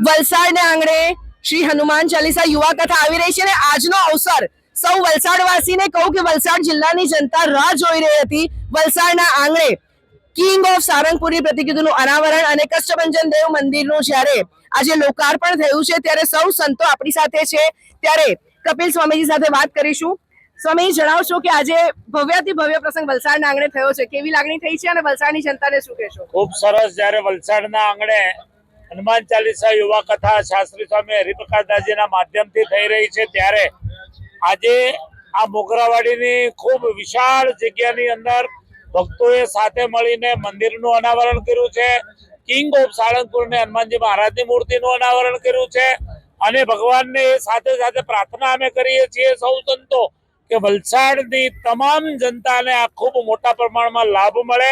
વલસાડને આંગણે શ્રી હનુમાન ચાલીસા યુવા કથા આવી રહી છે અને આજનો અવસર સૌ વલસાડવાસીને કહું કે વલસાડ જિલ્લાની જનતા રાહ જોઈ રહી હતી વલસાડના આંગણે. કિંગ ઓફ સારંગપુરની પ્રતિકૃતિનું અનાવરણ અને કષ્ટભંજન દેવ મંદિરનું જ્યારે આજે લોકાર્પણ થયું છે, ત્યારે સૌ સંતો આપણી સાથે છે. ત્યારે કપિલ સ્વામીજી સાથે વાત કરીશું. સ્વામી જણાવશો કે આજે ભવ્યથી ભવ્ય પ્રસંગ વલસાડના આંગણે થયો છે. કેવી લાગણી થઈ છે અને વલસાડની જનતાને શું કહેશો? ખૂબ સરસ. જ્યારે વલસાડના આંગણે હનુમાન ચાલીસા યુવા કથા શાસ્ત્રી સ્વામી હરિપ્રકાશદાસજીના માધ્યમથી થઈ રહી છે ત્યારે આજે આ મોગરાવાડીની ખૂબ વિશાળ જગ્યાની અંદર ભક્તોએ સાથે મળીને મંદિરનું અનાવરણ કર્યું છે. કિંગ ઓફ સાળંગપુર ને હનુમાનજી મહારાજની મૂર્તિનું અનાવરણ કર્યું છે. અને ભગવાનને સાથે સાથે પ્રાર્થના અમે કરીએ છીએ સૌ સંતો કે વલસાડની તમામ જનતાને આ ખૂબ મોટા પ્રમાણમાં લાભ મળે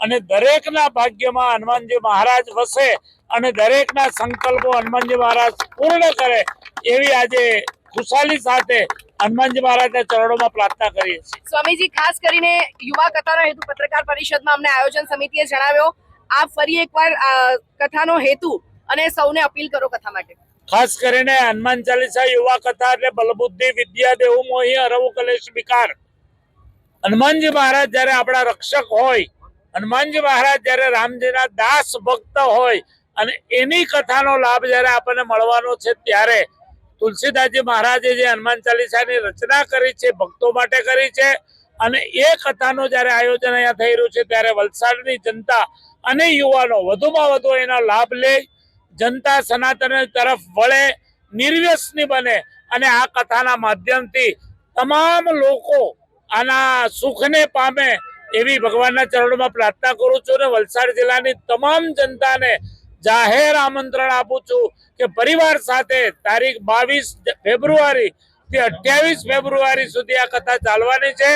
અને દરેકના ભાગ્યમાં હનુમાનજી મહારાજ વસે અને દરેકના સંકલ્પો હનુમાનજી મહારાજ પૂર્ણ કરે એવી આજે ખુશાલી સાથે હનુમાનજી મહારાજના ચરણોમાં પ્રાર્થના કરીએ છીએ. સ્વામીજી, ખાસ કરીને યુવા કથાનો હેતુ પત્રકાર પરિષદમાં અમને આયોજન સમિતિએ જણાવ્યો. આપ ફરી એકવાર કથાનો હેતુ અને સૌને અપીલ કરો કથા માટે. ખાસ કરીને હનુમાન ચાલીસા યુવા કથા એટલે બલબુદ્ધિ, વિદ્યા દેવું મોહી અરવ કલેશ, વિકાર. હનુમાનજી મહારાજ જયારે આપણા રક્ષક હોય, હનુમાનજી મહારાજ જયારે રામજીના દાસ ભક્ત હોય અને એની કથાનો લાભ જયારે આપણને મળવાનો છે ત્યારે તુલસીદાસજી મહારાજે જે હનુમાન ચાલીસાની રચના કરી છે, ભક્તો માટે કરી છે અને એ કથાનું જ્યારે આયોજન અહીંયા થઈ રહ્યું છે ત્યારે વલસાડની જનતા અને યુવાનો વધુમાં વધુ એનો લાભ લે જનતા સનાતન તરફ વળે, નિર્વ્યસની બને અને આ કથાના માધ્યમથી તમામ લોકો આના સુખને પામે એવી ભગવાનના ચરણોમાં પ્રાર્થના કરું છું અને વલસાડ જિલ્લાની તમામ જનતાને જાહેર આમંત્રણ આપું છું કે પરિવાર સાથે તારીખ બાવીસ ફેબ્રુઆરી થી અઠ્યાવીસ ફેબ્રુઆરી સુધી આ કથા ચાલવાની છે.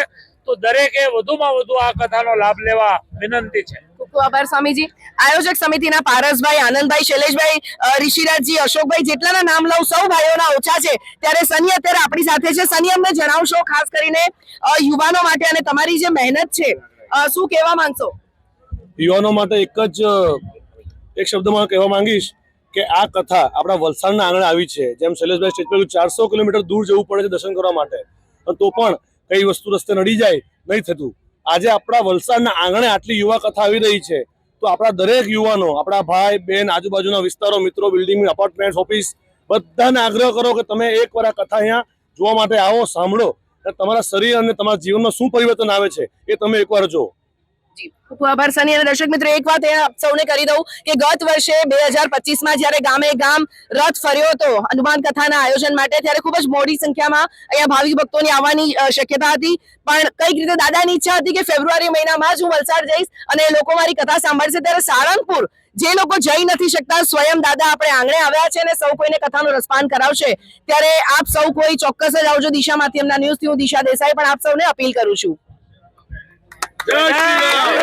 તો દરેકે વધુમાં વધુ આ કથાનો લાભ લેવા વિનંતી છે. ખૂબ આભાર સ્વામીજી. આયોજક સમિતિના પારસભાઈ, આનંદભાઈ, શૈલેષભાઈ ઋષિરાજજી, અશોકભાઈ જેટલાના નામ લઉં, સૌ ભાઈઓના ઓછા છે. ત્યારે સની અત્યારે આપણી સાથે છે. સની અમને જણાવશો, ખાસ કરીને યુવાનો માટે અને તમારી જે મહેનત છે. શું કહેવા માંગશો? યુવાનો માટે એક જ એક શબ્દમાં કહેવા માંગીશ કે આ કથા આપણા વલસાડના આંગણે આવી છે. જેમ શૈલેષભાઈ સ્ટેજ પર ચારસો કિલોમીટર દૂર જવું પડે છે દર્શન કરવા માટે. તો પણ કઈ વસ્તુ રસ્તે નડી જાય, નહીં થતું. આજે આપણા વલસાડના આંગણે આટલી યુવા કથા આવી રહી છે. તો આપણા દરેક યુવાનો, આપણા ભાઈ બહેન આજુબાજુના વિસ્તારો, મિત્રો બિલ્ડિંગ અપાર્ટમેન્ટ ઓફિસ બધાને આગ્રહ કરો કે તમે એકવાર આ કથા અહીંયા જોવા માટે આવો, સાંભળો. તમારા શરીર અને તમારા જીવનમાં શું પરિવર્તન આવે છે એ તમે એકવાર જુઓ. ખૂબ અને દર્શક મિત્રો, એક વાત એ સૌને કરી દઉં કે ગત વર્ષે બે હજાર પચીસમાં જ્યારે ગામે ગામ રથ ફર્યો હતો, હનુમાન કથાના આયોજન માટે, ત્યારે ખૂબ જ મોટી સંખ્યામાં અહીંયા ભાવિક ભક્તોની આવવાની શક્યતા હતી. પણ કંઈક રીતે દાદાની ઈચ્છા હતી કે ફેબ્રુઆરી મહિનામાં જ હું વલસાડ જઈશ અને લોકો મારી કથા સાંભળશે. ત્યારે સારંગપુર જે લોકો જઈ નથી શકતા, સ્વયં દાદા આપણે આંગણે આવ્યા છે અને સૌ કોઈને કથાનું રસપાન કરાવશે. ત્યારે આપ સૌ કોઈ ચોક્કસ જ આવજો દિશામાંથી. એમના ન્યૂઝથી હું દિશા દેસાઈ પણ આપ સૌને અપીલ કરું છું. శ్రీరామ్